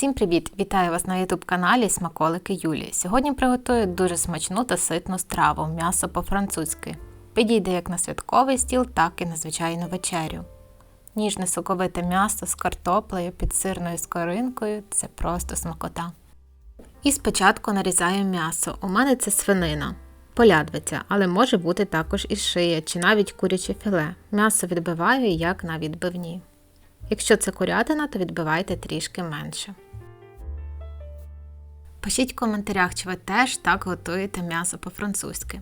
Всім привіт! Вітаю вас на youtube каналі Смаколики Юлі. Сьогодні приготую дуже смачну та ситну страву м'ясо по-французьки. Підійде як на святковий стіл, так і на звичайну вечерю. Ніжне соковите м'ясо з картоплею під сирною скоринкою це просто смакота. І спочатку нарізаю м'ясо. У мене це свинина. Полядвиця, але може бути також і шия чи навіть куряче філе. М'ясо відбиваю як на відбивні. Якщо це курятина, то відбивайте трішки менше. Пишіть в коментарях, чи ви теж так готуєте м'ясо по-французьки.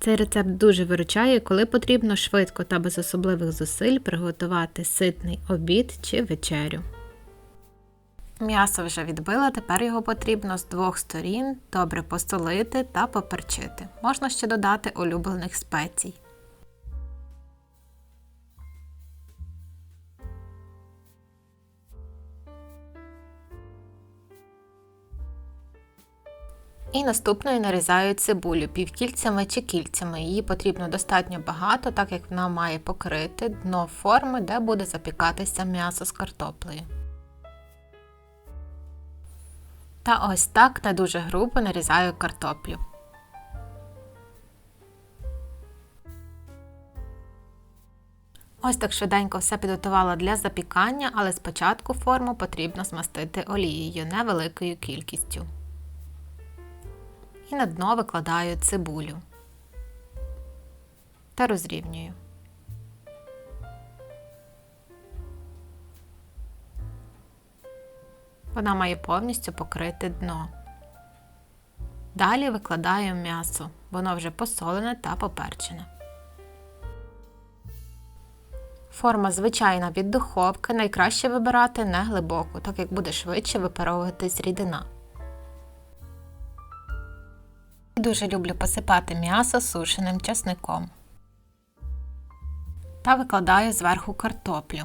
Цей рецепт дуже виручає, коли потрібно швидко та без особливих зусиль приготувати ситний обід чи вечерю. М'ясо вже відбила, тепер його потрібно з двох сторін добре посолити та поперчити. Можна ще додати улюблених спецій. І наступною нарізаю цибулю півкільцями чи кільцями. Її потрібно достатньо багато, так як вона має покрити дно форми, де буде запікатися м'ясо з картоплею. Та ось так не дуже грубо нарізаю картоплю. Ось так швиденько все підготувала для запікання, але спочатку форму потрібно змастити олією невеликою кількістю і на дно викладаю цибулю та розрівнюю. Вона має повністю покрити дно. Далі викладаю м'ясо, воно вже посолене та поперчене. Форма звичайна від духовки найкраще вибирати не глибоку, так як буде швидше випаровуватись рідина. Дуже люблю посипати м'ясо сушеним часником та викладаю зверху картоплю.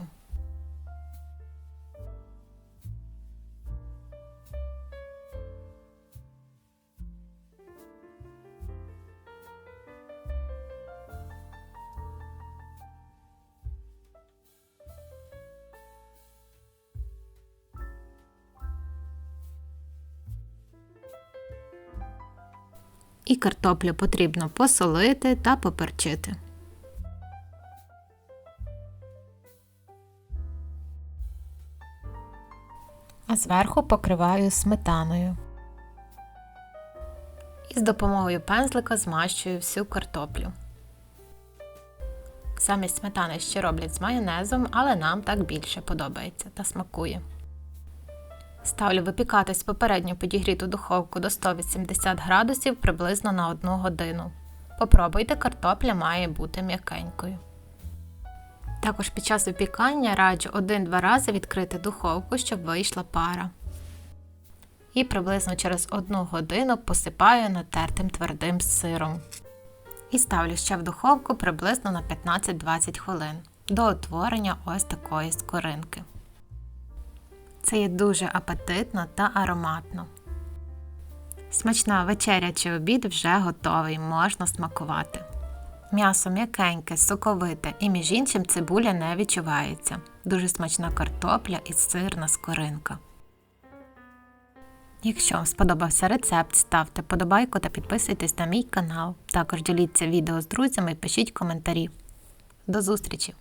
І картоплю потрібно посолити та поперчити. А зверху покриваю сметаною. І з допомогою пензлика змащую всю картоплю. Замість сметани ще роблять з майонезом, але нам так більше подобається та смакує. Ставлю випікатись попередньо підігріту духовку до 180 градусів приблизно на 1 годину. Попробуйте, картопля має бути м'якенькою. Також під час випікання раджу 1-2 рази відкрити духовку, щоб вийшла пара. І приблизно через 1 годину посипаю натертим твердим сиром. І ставлю ще в духовку приблизно на 15-20 хвилин до утворення ось такої скоринки. Це є дуже апетитно та ароматно. Смачна вечеря чи обід вже готовий, можна смакувати. М'ясо м'якеньке, соковите і між іншим цибуля не відчувається. Дуже смачна картопля і сирна скоринка. Якщо вам сподобався рецепт, ставте подобайку та підписуйтесь на мій канал. Також діліться відео з друзями і пишіть коментарі. До зустрічі!